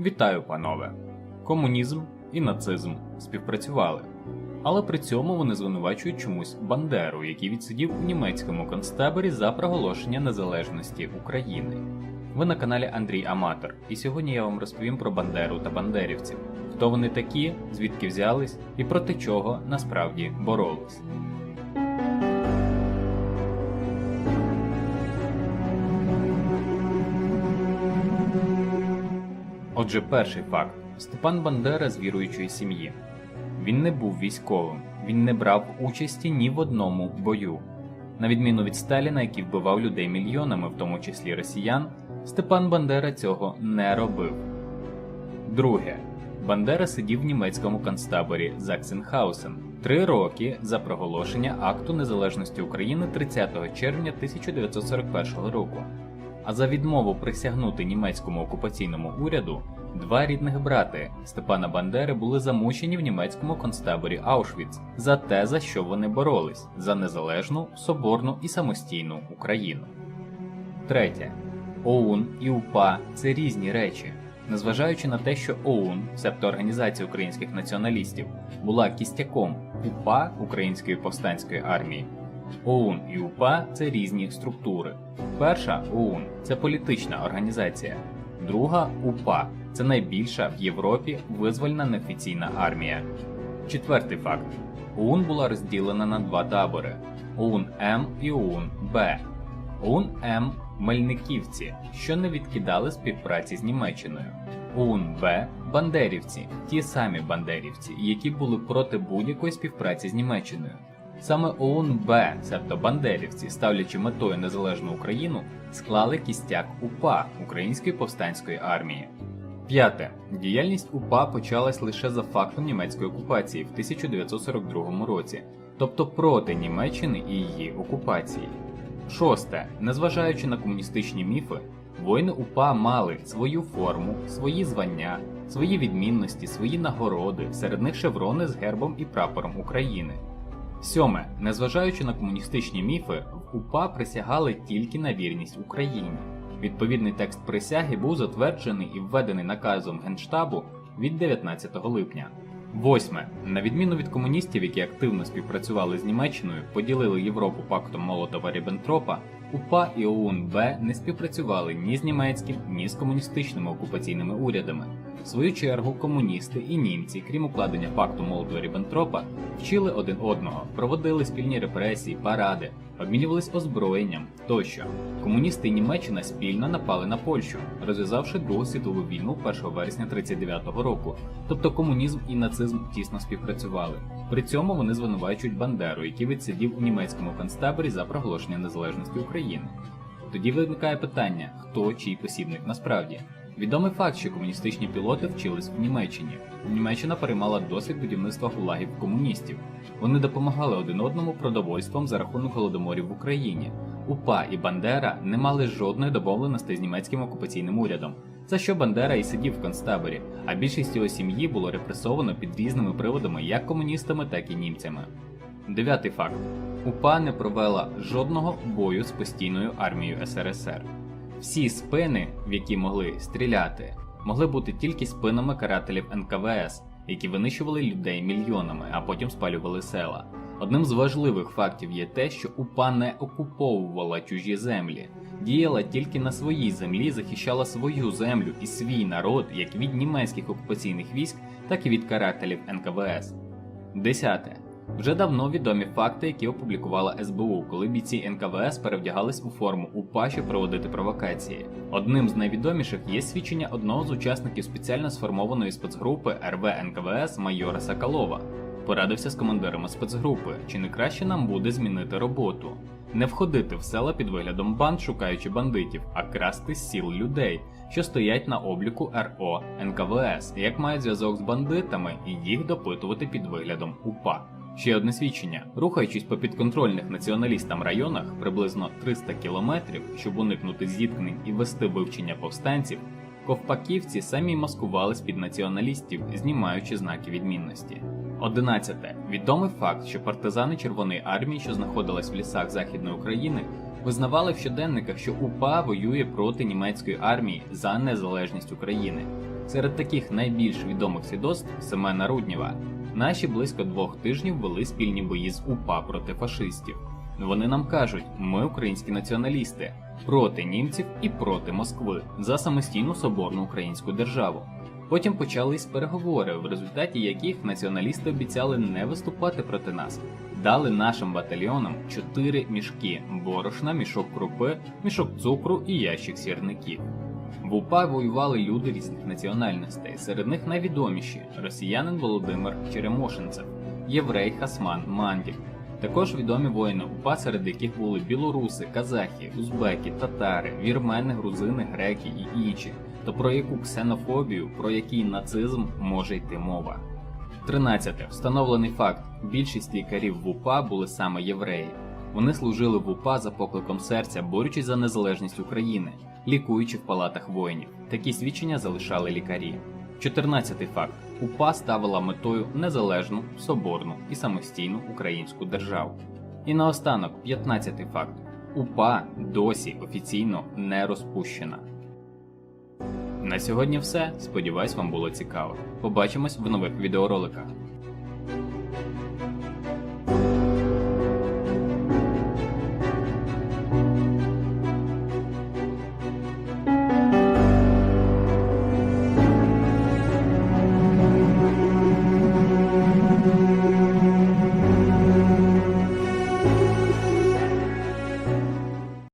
Вітаю, панове! Комунізм і нацизм співпрацювали. Але при цьому вони звинувачують чомусь Бандеру, який відсидів у німецькому концтаборі за проголошення незалежності України. Ви на каналі Андрій Аматор, і сьогодні я вам розповім про Бандеру та бандерівців, хто вони такі, звідки взялись і проти чого насправді боролись. Отже, перший факт: Степан Бандера з віруючої сім'ї. Він не був військовим, він не брав участі ні в одному бою. На відміну від Сталіна, який вбивав людей мільйонами, в тому числі росіян, Степан Бандера цього не робив. Друге. Бандера сидів в німецькому концтаборі Заксенхаусен три роки за проголошення Акту Незалежності України 30 червня 1941 року. А за відмову присягнути німецькому окупаційному уряду два рідних брати Степана Бандери були замучені в німецькому концтаборі Аушвіц за те, за що вони боролись за незалежну, соборну і самостійну Україну. Третє. ОУН і УПА це різні речі. Незважаючи на те, що ОУН, себто Організація українських націоналістів, була кістяком УПА Української повстанської армії, ОУН і УПА це різні структури. Перша ОУН це політична організація, друга УПА це найбільша в Європі визвольна неофіційна армія. Четвертий факт: ОУН була розділена на два табори: ОУН М і ОУН Б. ОУН М Мельниківці, що не відкидали співпраці з Німеччиною. ОУН Б Бандерівці, ті самі бандерівці, які були проти будь-якої співпраці з Німеччиною. Саме ОУН Б, себто бандерівці, ставлячи метою незалежну Україну, склали кістяк УПА Української повстанської армії. П'яте. Діяльність УПА почалась лише за фактом німецької окупації в 1942 році, тобто проти Німеччини і її окупації. Шосте. Незважаючи на комуністичні міфи, воїни УПА мали свою форму, свої звання, свої відмінності, свої нагороди, серед них шеврони з гербом і прапором України. Сьоме. Незважаючи на комуністичні міфи, в УПА присягали тільки на вірність Україні. Відповідний текст присяги був затверджений і введений наказом Генштабу від 19 липня. Восьме. На відміну від комуністів, які активно співпрацювали з Німеччиною, поділили Європу пактом Молотова Ріббентропа, УПА і ОУН Б не співпрацювали ні з німецьким, ні з комуністичними окупаційними урядами. В свою чергу, комуністи і німці, крім укладення пакту Молотова Ріббентропа, вчили один одного, проводили спільні репресії, паради, обмінювались озброєнням тощо. Комуністи і Німеччина спільно напали на Польщу, розв'язавши Другу світову війну 1 вересня 1939 року. Тобто комунізм і нацизм тісно співпрацювали. При цьому вони звинувачують Бандеру, який відсидів у німецькому концтаборі за проголошення незалежності України. Тоді виникає питання, хто чий посібник насправді. Відомий факт, що комуністичні пілоти вчились в Німеччині. Німеччина переймала досвід будівництва гулагів комуністів. Вони допомагали один одному продовольством за рахунок голодоморів в Україні. УПА і Бандера не мали жодної домовленості з німецьким окупаційним урядом, за що Бандера і сидів в концтаборі, а більшість його сім'ї було репресовано під різними приводами як комуністами, так і німцями. Дев'ятий факт: УПА не провела жодного бою з постійною армією СРСР. Всі спини, в які могли стріляти, могли бути тільки спинами карателів НКВС, які винищували людей мільйонами, а потім спалювали села. Одним з важливих фактів є те, що УПА не окуповувала чужі землі, діяла тільки на своїй землі, захищала свою землю і свій народ як від німецьких окупаційних військ, так і від карателів НКВС. Десяте. Вже давно відомі факти, які опублікувала СБУ, коли бійці НКВС перевдягались у форму УПА, щоб проводити провокації. Одним з найвідоміших є свідчення одного з учасників спеціально сформованої спецгрупи РВ НКВС майора Соколова. Порадився з командирами спецгрупи, чи не краще нам буде змінити роботу, не входити в села під виглядом банд, шукаючи бандитів, а красти сіл людей, що стоять на обліку РО НКВС, як мають зв'язок з бандитами, і їх допитувати під виглядом УПА. Ще одне свідчення: рухаючись по підконтрольних націоналістам районах приблизно 300 кілометрів, щоб уникнути зіткнень і вести вивчення повстанців, ковпаківці самі маскувались під націоналістів, знімаючи знаки відмінності. 11. Відомий факт, що партизани Червоної армії, що знаходились в лісах Західної України, визнавали в щоденниках, що УПА воює проти німецької армії за незалежність України. Серед таких найбільш відомих свідоцтв Семена Руднєва. Наші близько двох тижнів вели спільні бої з УПА проти фашистів. Вони нам кажуть, ми українські націоналісти, проти німців і проти Москви за самостійну соборну українську державу. Потім почались переговори, в результаті яких націоналісти обіцяли не виступати проти нас. Дали нашим батальйонам чотири мішки борошна, мішок крупи, мішок цукру і ящик сірників. В УПА воювали люди різних національностей, серед них найвідоміші росіянин Володимир Черемошинцев, єврей Хасман Мандік. Також відомі воїни УПА, серед яких були білоруси, казахи, узбеки, татари, вірмени, грузини, греки і інші. То про яку ксенофобію, про який нацизм може йти мова. 13. Встановлений факт: більшість лікарів в УПА були саме євреї. Вони служили в УПА за покликом серця, борючись за незалежність України, лікуючи в палатах воїнів. Такі свідчення залишали лікарі. 14 факт: УПА ставила метою незалежну, соборну і самостійну українську державу. І наостанок, 15 факт: УПА досі офіційно не розпущена. На сьогодні все. Сподіваюсь, вам було цікаво. Побачимось в нових відеороликах.